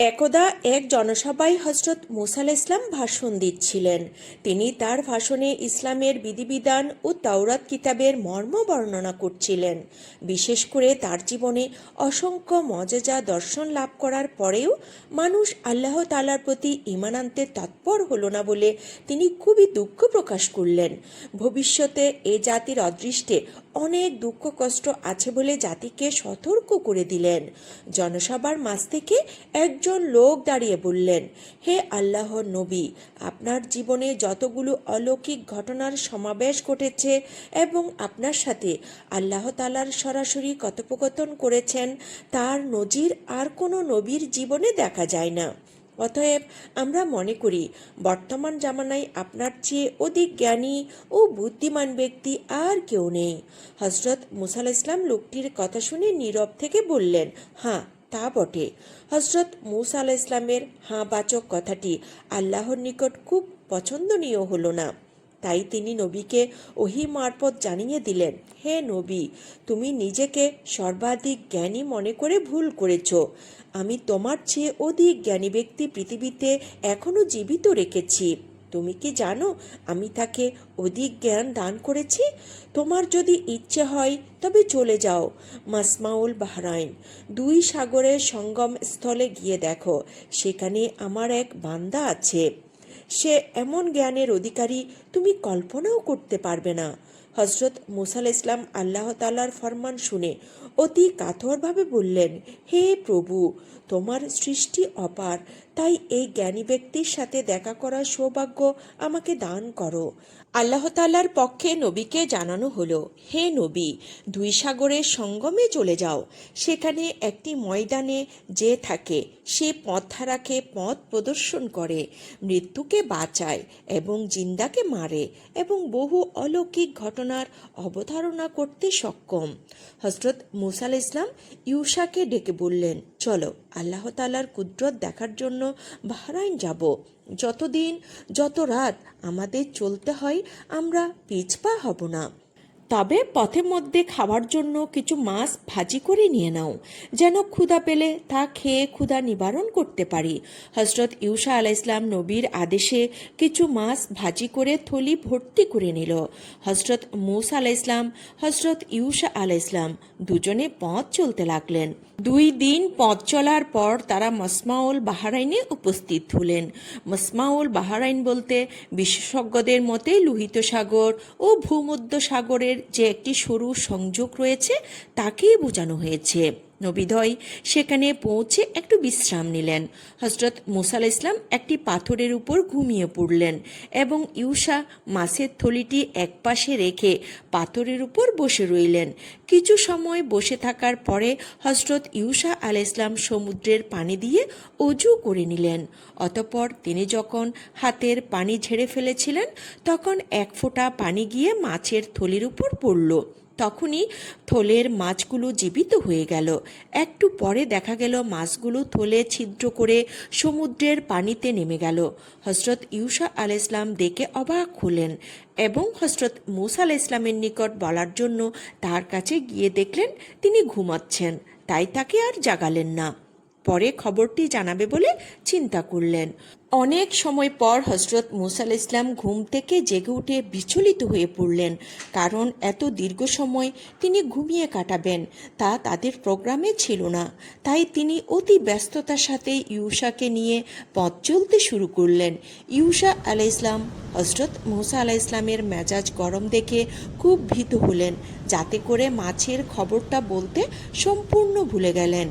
একদা এক জনসভায় হজরত মুসাল ইসলাম ভাষণ দিচ্ছিলেন। তিনি তার ভাষণে ইসলামের বিধিবিধান ও তাওরাত কিতাবের মর্ম বর্ণনা করছিলেন। বিশেষ করে তার জীবনে অসংখ্য মজেজা দর্শন লাভ করার পরেও মানুষ আল্লাহ তালার প্রতি ইমান আনতে তৎপর হলো না বলে তিনি খুবই দুঃখ প্রকাশ করলেন। ভবিষ্যতে এ জাতির অদৃষ্টে অনেক দুঃখ কষ্ট আছে বলে জাতিকে সতর্ক করে দিলেন। জনসভার মাঝ থেকে একজন লোক দাঁড়িয়ে বললেন, হে আল্লাহ নবী, আপনার জীবনে যতগুলো অলৌকিক ঘটনার সমাবেশ ঘটেছে এবং আপনার সাথে আল্লাহ তালার সরাসরি কথোপকথন করেছেন, তার নজির আর কোনো নবীর জীবনে দেখা যায় না। অতএব আমরা মনে করি, বর্তমান জামানায় আপনার চেয়ে অধিক জ্ঞানী ও বুদ্ধিমান ব্যক্তি আর কেউ নেই। হজরত মুসাল ইসলাম লোকটির কথা শুনে নীরব থেকে বললেন হ্যাঁ তা বটে। হজরত মুসা আলাহ ইসলামের হাঁ বাচক কথাটি আল্লাহর নিকট খুব পছন্দনীয় হলো না। তাই তিনি নবীকে ওহি মারফত জানিয়ে দিলেন, হে নবী, তুমি নিজেকে সর্বাধিক জ্ঞানী মনে করে ভুল করেছ। আমি তোমার চেয়ে অধিক জ্ঞানী ব্যক্তি পৃথিবীতে এখনও জীবিত রেখেছি। তুমি কি জানো আমি তাকে অধিক জ্ঞান দান করেছি? তোমার যদি ইচ্ছে হয়, তবে চলে যাও। মাসমাউল বাহরাইন, দুই সাগরের সঙ্গম স্থলে গিয়ে দেখো, সেখানে আমার এক বান্দা আছে। সে এমন জ্ঞানের অধিকারী তুমি কল্পনাও করতে পারবে না। হজরত মুসাল ইসলাম আল্লাহ তালার ফরমান শুনে অতি কাতরভাবে বললেন, হে প্রভু, তোমার সৃষ্টি অপার, তাই এই জ্ঞানী ব্যক্তির সাথে দেখা করার সৌভাগ্য আমাকে দান করো। আল্লাহ তাল্লার পক্ষে নবীকে জানানো হলো, হে নবী, দুই সাগরের সঙ্গমে চলে যাও। সেখানে একটি ময়দানে যে থাকে, সে পথধারাকে পথ প্রদর্শন করে। মৃত্যুকে বাঁচায় এবং জিন্দাকে মারে এবং বহু অলৌকিক ঘটনার অবধারণা করতে সক্ষম। হজরত মুসাল ইসলাম ইউসাকে ডেকে বললেন, চলো, আল্লাহ তালার কুদরত দেখার জন্য বাহরাইন যাব। যতদিন, যত রাত আমাদের চলতে হয়, আমরা পিছপা হব না। তবে পথের মধ্যে খাওয়ার জন্য কিছু মাছ ভাজি করে নিয়ে নাও, যেন ক্ষুধা পেলে তা খেয়ে ক্ষুধা নিবারণ করতে পারি। হজরত ইউসা আলাহ ইসলাম নবীর আদেশে কিছু মাছ ভাজি করে থলি ভর্তি করে নিল। হজরত মুসা আলাহ ইসলাম হজরত ইউসা আলাহ ইসলাম দুজনে পথ চলতে লাগলেন। দুই দিন পথ চলার পর তারা মসমাউল বাহারাইনে উপস্থিত হলেন। মসমাউল বাহারাইন বলতে বিশেষজ্ঞদের মতে লোহিত সাগর ও ভূমধ্য সাগরের যে একটি সরু সংযোগ রয়েছে তাকেই বোঝানো হয়েছে। নবিদয় সেখানে পৌঁছে একটু বিশ্রাম নিলেন। হজরত মুসাল ইসলাম একটি পাথরের উপর ঘুমিয়ে পড়লেন এবং ইউসা মাছের থলিটি একপাশে রেখে পাথরের উপর বসে রইলেন। কিছু সময় বসে থাকার পরে হজরত ইউসা আল ইসলাম সমুদ্রের পানি দিয়ে অজু করে নিলেন। অতপর তিনি যখন হাতের পানি ঝেড়ে ফেলেছিলেন, তখন এক ফোঁটা পানি গিয়ে মাছের থলির উপর পড়ল। তখনই থলের মাছগুলো জীবিত হয়ে গেল। একটু পরে দেখা গেল মাছগুলো থলে ছিদ্র করে সমুদ্রের পানিতে নেমে গেল। হজরত ইউসা আল ইসলাম দেখে অবাক হলেন এবং হজরত মুসা আল ইসলামের নিকট বলার জন্য তার কাছে গিয়ে দেখলেন, তিনি ঘুমাচ্ছেন, তাই তাকে আর জাগালেন না। পরে খবরটি জানাবে বলে চিন্তা করলেন। অনেক সময় পর হজরত মুসাল ইসলাম ঘুম থেকে জেগে উঠে বিচলিত হয়ে পড়লেন। কারণ এত দীর্ঘ সময় তিনি ঘুমিয়ে কাটাবেন, তা তাদের প্রোগ্রামে ছিল না। তাই তিনি অতি ব্যস্ততার সাথে ইউসাকে নিয়ে পথ চলতে শুরু করলেন। ইউসা আলাহ ইসলাম হজরত মুসা আলাহ ইসলামের মেজাজ গরম দেখে খুব ভীত হলেন, যাতে করে মাছের খবরটা বলতে সম্পূর্ণ ভুলে গেলেন।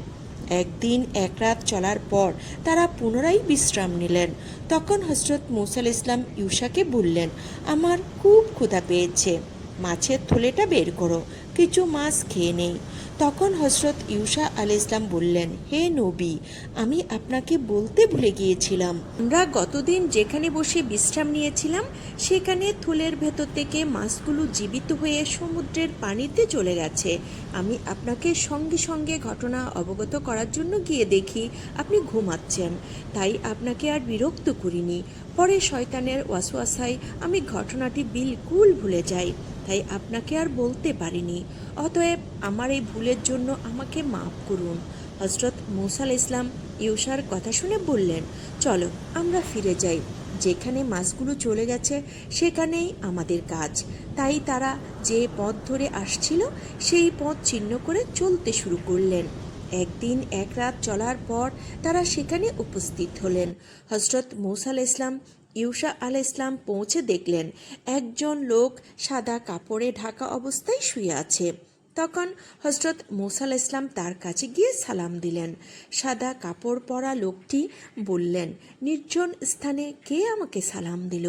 একদিন এক রাত চলার পর তারা পুনরায় বিশ্রাম নিলেন। তখন হজরত মুসাল ইসলাম ইউসাকে বললেন, আমার খুব ক্ষুধা পেয়েছে। মাছের থলেটা বের করো, কিছু মাছ খেয়ে নেই। তখন হজরত ইউসা আল ইসলাম বললেন, হে নবী, আমি আপনাকে বলতে ভুলে গিয়েছিলাম। আমরা গতদিন যেখানে বসে বিশ্রাম নিয়েছিলাম, সেখানে থুলের ভেতর থেকে মাছগুলো জীবিত হয়ে সমুদ্রের পানিতে চলে গেছে। আমি আপনাকে সঙ্গে সঙ্গে ঘটনা অবগত করার জন্য গিয়ে দেখি, আপনি ঘুমাচ্ছেন। তাই আপনাকে আর বিরক্ত করিনি। পরে শয়তানের ওয়াসওয়াসায় আমি ঘটনাটি বিলকুল ভুলে যাই। তাই আপনাকে আর বলতে পারিনি। অতএব আমার এই ভুলের জন্য আমাকে মাফ করুন। হজরত মুসাল ইসলাম ইউসার কথা শুনে বললেন, চলো, আমরা ফিরে যাই। যেখানে মাছগুলো চলে গেছে, সেখানেই আমাদের কাজ। তাই তারা যে পথ ধরে আসছিল, সেই পথ চিহ্ন করে চলতে শুরু করলেন। একদিন এক রাত চলার পর তারা সেখানে উপস্থিত হলেন। হজরত মৌসাল ইসলাম ইউসা আল ইসলাম পৌঁছে দেখলেন, একজন লোক সাদা কাপড়ে ঢাকা অবস্থায় শুয়ে আছে। তখন হজরত মুসাল ইসলাম তার কাছে গিয়ে সালাম দিলেন। সাদা কাপড় পরা লোকটি বললেন, নির্জন স্থানে কে আমাকে সালাম দিল?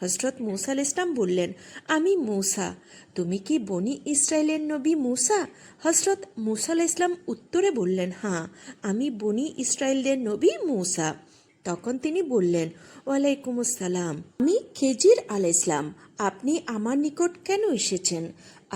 হজরত মুসাল ইসলাম বললেন, আমি মুসা। তুমি কি বনি ইসরায়েলের নবী মুসা? হজরত মুসাল ইসলাম উত্তরে বললেন হ্যাঁ আমি বনি ইসরায়েলের নবী মুসা। তখন তিনি বললেন ওয়ালাইকুম আসসালাম আমি খেজির আল ইসলাম আপনি আমার নিকট কেন এসেছেন?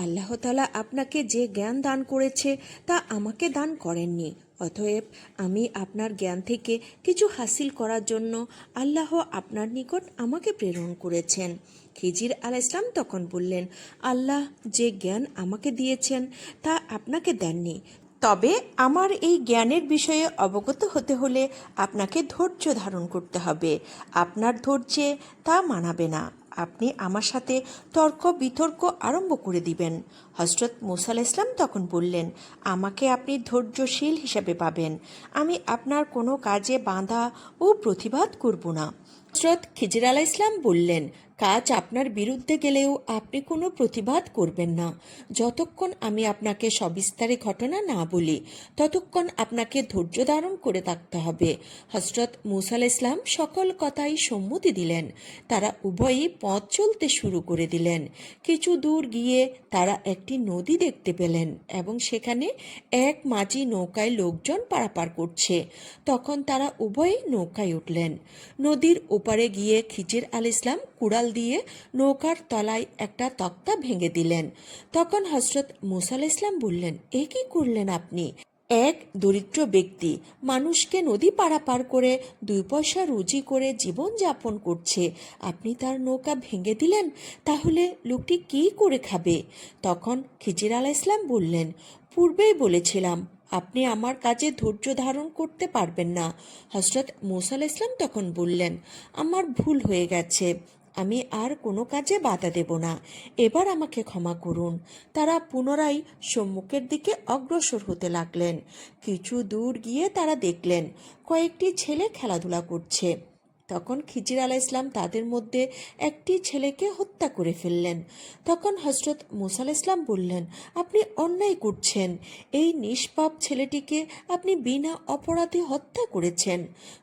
আল্লাহ তালা আপনাকে যে জ্ঞান দান করেছে তা আমাকে দান করেননি। অতএব আমি আপনার জ্ঞান থেকে কিছু হাসিল করার জন্য আল্লাহ আপনার নিকট আমাকে প্রেরণ করেছেন। খিজির আল ইসলাম তখন বললেন, আল্লাহ যে জ্ঞান আমাকে দিয়েছেন তা আপনাকে দেননি। তবে আমার এই জ্ঞানের বিষয়ে অবগত হতে হলে আপনাকে ধৈর্য ধারণ করতে হবে। আপনার ধৈর্যে তা মানাবে না। আপনি আমার সাথে তর্ক বিতর্ক আরম্ভ করে দিবেন। হজরত মুসাল ইসলাম তখন বললেন, আমাকে আপনি ধৈর্যশীল হিসেবে পাবেন। আমি আপনার কোনো কাজে বাঁধা ও প্রতিবাদ করব না। হজরত খিজির আলাহ ইসলাম বললেন কাজ আপনার বিরুদ্ধে গেলেও আপনি কোনো প্রতিবাদ করবেন না। যতক্ষণ আমি আপনাকে সবিস্তারে ঘটনা না বলি, ততক্ষণ আপনাকে ধৈর্য ধারণ করে থাকতে হবে। হজরত মুসাল ইসলাম সকল কথাই সম্মতি দিলেন। তারা উভয়ই পথ চলতে শুরু করে দিলেন। কিছু দূর গিয়ে তারা একটি নদী দেখতে পেলেন এবং সেখানে এক মাঝি নৌকায় লোকজন পারাপার করছে। তখন তারা উভয়ই নৌকায় উঠলেন। নদীর ওপারে গিয়ে খিজির আল ইসলাম কুড়াল দিয়ে নৌকার তলায় একটা তক্তা ভেঙে দিলেন। তখন হজরত মুসাল ইসলাম বললেন, এ কি করলেন আপনি? এক দরিদ্র ব্যক্তি মানুষকে নদী পারাপার করে দুই পয়সা রুজি করে জীবন যাপন করছে। আপনি তার নৌকা ভেঙে দিলেন, তাহলে লোকটি কি করে খাবে? তখন খিজির আলাহ ইসলাম বললেন, পূর্বেই বলেছিলাম, আপনি আমার কাজে ধৈর্য ধারণ করতে পারবেন না। হজরত মুসাল ইসলাম তখন বললেন, আমার ভুল হয়ে গেছে। আমি আর কোনো কাজে বাধা দেব না। এবার আমাকে ক্ষমা করুন। তারা পুনরায় সম্মুখের দিকে অগ্রসর হতে লাগলেন। কিছু দূর গিয়ে তারা দেখলেন, কয়েকটি ছেলে খেলাধুলা করছে। তখন খিজির আলাহ ইসলাম তাদের মধ্যে একটি ছেলেকে হত্যা করে ফেললেন। তখন হজরত মুসাল ইসলাম বললেন, আপনি অন্যায় করছেন। এই নিষ্পাপ ছেলেটিকে আপনি বিনা অপরাধে হত্যা করেছেন।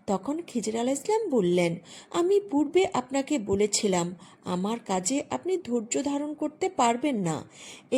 তখন খিজির আলাহ ইসলাম বললেন, আমি পূর্বে আপনাকে বলেছিলাম, আমার কাজে আপনি ধৈর্য ধারণ করতে পারবেন না।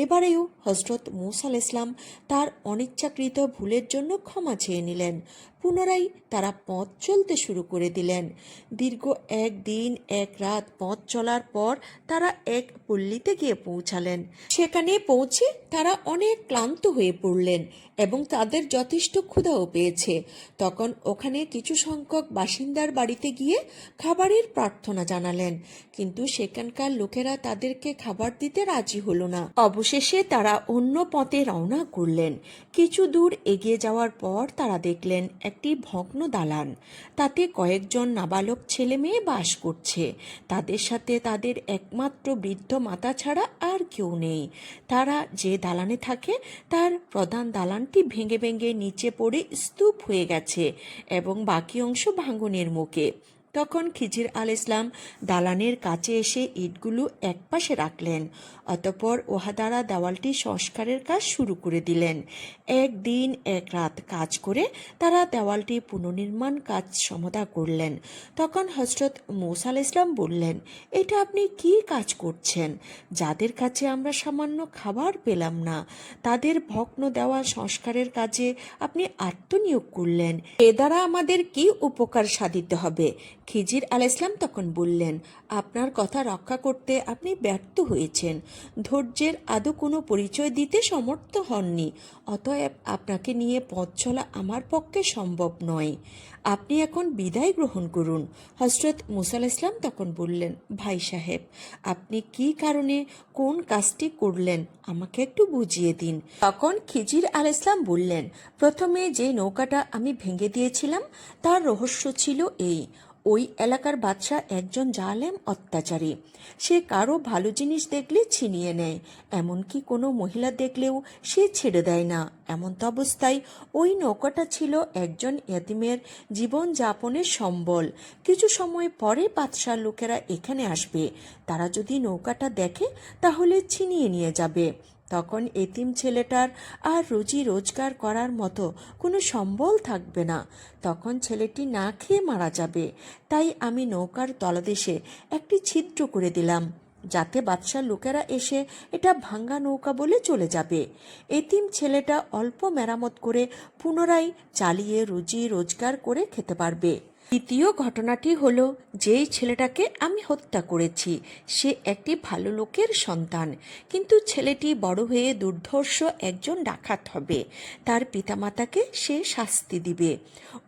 এবারেও হজরত মুসাল ইসলাম তার অনিচ্ছাকৃত ভুলের জন্য ক্ষমা চেয়ে নিলেন। পুনরায় তারা পথ চলতে শুরু করে দিলেন। দীর্ঘ এক দিন এক রাত পথ চলার পর তারা এক পল্লীতে গিয়ে পৌঁছালেন। সেখানে পৌঁছে তারা অনেক ক্লান্ত হয়ে পড়লেন এবং তাদের যথেষ্ট ক্ষুধাও পেয়েছে। তখন ওখানে কিছু সংখ্যক বাসিন্দার বাড়িতে গিয়ে খাবারের প্রার্থনা জানালেন। কিন্তু সেখানকার লোকেরা তাদেরকে খাবার দিতে রাজি হলো না। অবশেষে তারা অন্য পথে রওনা করলেন। কিছু দূর এগিয়ে যাওয়ার পর তারা দেখলেন একটি ভগ্ন দালান। তাতে কয়েকজন নাবালক ছেলে মেয়ে বাস করছে। তাদের সাথে তাদের একমাত্র বৃদ্ধ মাতা ছাড়া আর কেউ নেই। তারা যে দালানে থাকে, তার প্রধান দালানটি ভেঙে ভেঙে নিচে পড়ে স্তূপ হয়ে গেছে এবং বাকি অংশ ভাঙনের মুখে। তখন খিজির আল ইসলাম দালানের কাছে এসে ইটগুলো একপাশে রাখলেন। অতপর উহা দ্বারা দেওয়ালটি সংস্কারের কাজ শুরু করে দিলেন। একদিন এক রাত কাজ করে তারা দেওয়ালটি পুনর্নির্মাণ কাজ সমতা করলেন। তখন হজরত মৌসা আল ইসলাম বললেন, এটা আপনি কি কাজ করছেন? যাদের কাছে আমরা সামান্য খাবার পেলাম না, তাদের ভগ্ন দেওয়া সংস্কারের কাজে আপনি আত্মনিয়োগ করলেন। এ দ্বারা আমাদের কি উপকার সাধিত হবে? খিজির আল ইসলাম তখন বললেন, আপনার কথা রক্ষা করতে আপনি ব্যর্থ হয়েছেন। ধৈর্যের আদৌ কোনো পরিচয় দিতে সমর্থ হননি। অতএব আপনাকে নিয়ে পথ চলা আমার পক্ষে সম্ভব নয়। আপনি এখন বিদায় গ্রহণ করুন। হজরত মুসাল ইসলাম তখন বললেন, ভাই সাহেব, আপনি কি কারণে কোন কাজটি করলেন? আমাকে একটু বুঝিয়ে দিন। তখন খিজির আল ইসলাম বললেন, প্রথমে যে নৌকাটা আমি ভেঙে দিয়েছিলাম, তার রহস্য ছিল এই। ওই এলাকার বাদশাহ একজন জালেম অত্যাচারী। সে কারও ভালো জিনিস দেখলে ছিনিয়ে নেয়, এমনকি কোনো মহিলা দেখলেও সে ছেড়ে দেয় না। এমন তো অবস্থায় ওই নৌকাটা ছিল একজন এতিমের জীবন যাপনের সম্বল। কিছু সময় পরে বাদশার লোকেরা এখানে আসবে। তারা যদি নৌকাটা দেখে, তাহলে ছিনিয়ে নিয়ে যাবে। তখন এতিম ছেলেটার আর রুজি রোজগার করার মতো কোনো সম্বল থাকবে না। তখন ছেলেটি না খেয়ে মারা যাবে। তাই আমি নৌকার তলদেশে একটি ছিদ্র করে দিলাম, যাতে বাদশার লোকেরা এসে এটা ভাঙ্গা নৌকা বলে চলে যাবে। এতিম ছেলেটা অল্প মেরামত করে পুনরায় চালিয়ে রুজি রোজগার করে খেতে পারবে। দ্বিতীয় ঘটনাটি হলো, যেই ছেলেটাকে আমি হত্যা করেছি, সে একটি ভালো লোকের সন্তান। কিন্তু ছেলেটি বড় হয়ে দুর্ধর্ষ একজন ডাকাত হবে। তার পিতামাতাকে সে শাস্তি দিবে,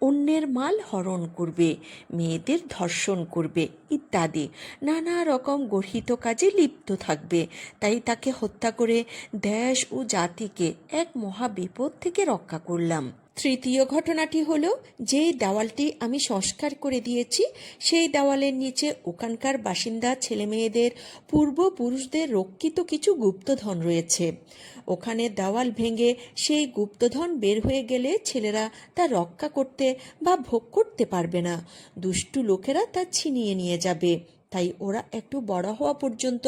অন্যের মাল হরণ করবে, মেয়েদের ধর্ষণ করবে, ইত্যাদি। নানা রকম গর্হিত কাজে লিপ্ত থাকবে। তাই তাকে হত্যা করে দেশ ও জাতিকে এক মহা বিপদ থেকে রক্ষা করলাম। তৃতীয় ঘটনাটি হলো, যে দেওয়ালটি আমি সংস্কার করে দিয়েছি, সেই দেওয়ালের নিচে ওখানকার বাসিন্দা ছেলেমেয়েদের, পূর্বপুরুষদের রক্ষিত কিছু গুপ্তধন রয়েছে। ওখানে দেওয়াল ভেঙে সেই গুপ্তধন বের হয়ে গেলে ছেলেরা তা রক্ষা করতে বা ভোগ করতে পারবে না। দুষ্টু লোকেরা তা ছিনিয়ে নিয়ে যাবে। তাই ওরা একটু বড় হওয়া পর্যন্ত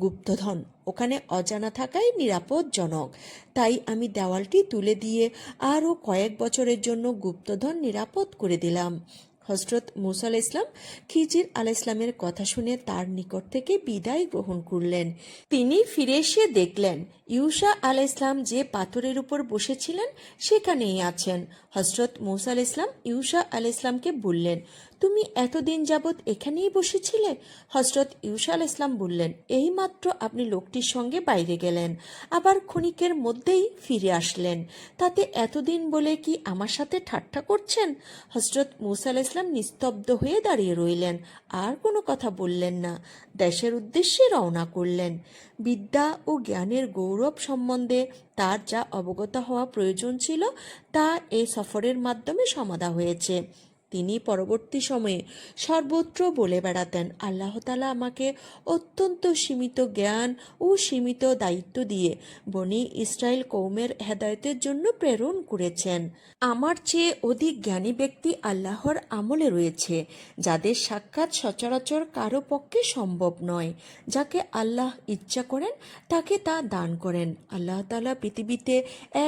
গুপ্তধন। ওখানে অজানা থাকাই নিরাপদজনক তাই আমি দেওয়ালটি তুলে দিয়ে আরও কয়েক বছরের জন্য গুপ্তধন নিরাপদ করে দিলাম। হজরত মুসা আল ইসলাম খিজির আল ইসলামের কথা শুনে তার নিকট থেকে বিদায় গ্রহণ করলেন। তিনি ফিরে এসে দেখলেন, ইউসা আল ইসলাম যে পাথরের উপর বসেছিলেন সেখানেই আছেন। হজরত মুসা আল ইসলাম ইউসা আল ইসলামকে বললেন তুমি এতদিন যাবৎ এখানেই বসেছিলে? হজরত ইউসা আল ইসলাম বললেন, এইমাত্র আপনি লোকটির সঙ্গে বাইরে গেলেন, আবার ক্ষণিকের মধ্যেই ফিরে আসলেন। তাতে এতদিন বলে কি আমার সাথে ঠাট্টা করছেন? হজরত মুসা আল ইসলাম নিস্তব্ধ হয়ে দাঁড়িয়ে রইলেন, আর কোনো কথা বললেন না। দেশের উদ্দেশ্যে রওনা করলেন। বিদ্যা ও জ্ঞানের গৌরব সম্বন্ধে তার যা অবগত হওয়া প্রয়োজন ছিল, তা এই সফরের মাধ্যমে সমাধা হয়েছে। তিনি পরবর্তী সময়ে সর্বত্র বলে বেড়াতেন। আল্লাহ তালা আমাকে অত্যন্ত সীমিত জ্ঞান ও সীমিত দায়িত্ব দিয়ে বনি ইসরায়েল কৌমের হেদায়তের জন্য প্রেরণ করেছেন। আমার চেয়ে অধিক জ্ঞানী ব্যক্তি আল্লাহর আমলে রয়েছে, যাদের সাক্ষাৎ সচরাচর কারও পক্ষে সম্ভব নয়। যাকে আল্লাহ ইচ্ছা করেন, তাকে তা দান করেন। আল্লাহ তালা পৃথিবীতে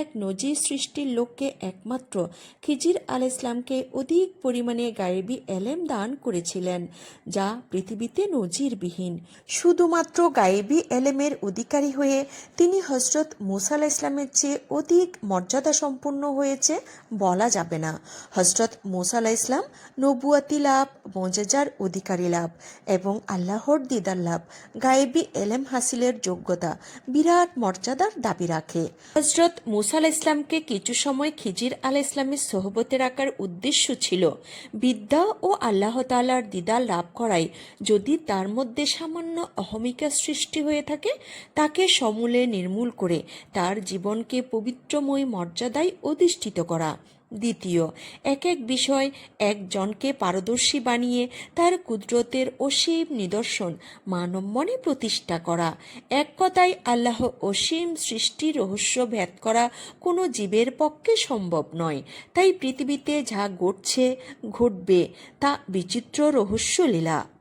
এক নজির সৃষ্টির লোককে একমাত্র খিজির আল ইসলামকে অধিক পরিমাণে গায়েবি এলেম দান করেছিলেন, যা পৃথিবীতে নজিরবিহীন। শুধুমাত্র গায়েবি এলেমের অধিকারী হয়ে তিনি হজরত মুসাল ইসলামের চেয়ে অধিক মর্যাদা সম্পন্ন হয়েছে বলা যাবে না। হজরত মুসাল ইসলাম নবুয়াতি লাভ, মজেজার অধিকারী লাভ এবং আল্লাহর দিদার লাভ, গায়েবি এলেম হাসিলের যোগ্যতা, বিরাট মর্যাদার দাবি রাখে। হজরত মুসাল ইসলামকে কিছু সময় খিজির আল ইসলামের সোহবতে রাখার উদ্দেশ্য ছিল বিদ্যা ও আল্লাহ তালার দিদার লাভ করাই। যদি তার মধ্যে সামান্য অহমিকা সৃষ্টি হয়ে থাকে, তাকে সমূলে নির্মূল করে তার জীবনকে পবিত্রময় মর্যাদায় অধিষ্ঠিত করা। দ্বিতীয় এক এক বিষয় একজনকে পারদর্শী বানিয়ে তার কুদরতের অসীম নিদর্শন মানব মনে প্রতিষ্ঠা করা। এক কথায়, আল্লাহ অসীম সৃষ্টি রহস্য ভেদ করা কোনো জীবের পক্ষে সম্ভব নয়। তাই পৃথিবীতে যা ঘটছে, ঘটবে, তা বিচিত্র রহস্য লীলা।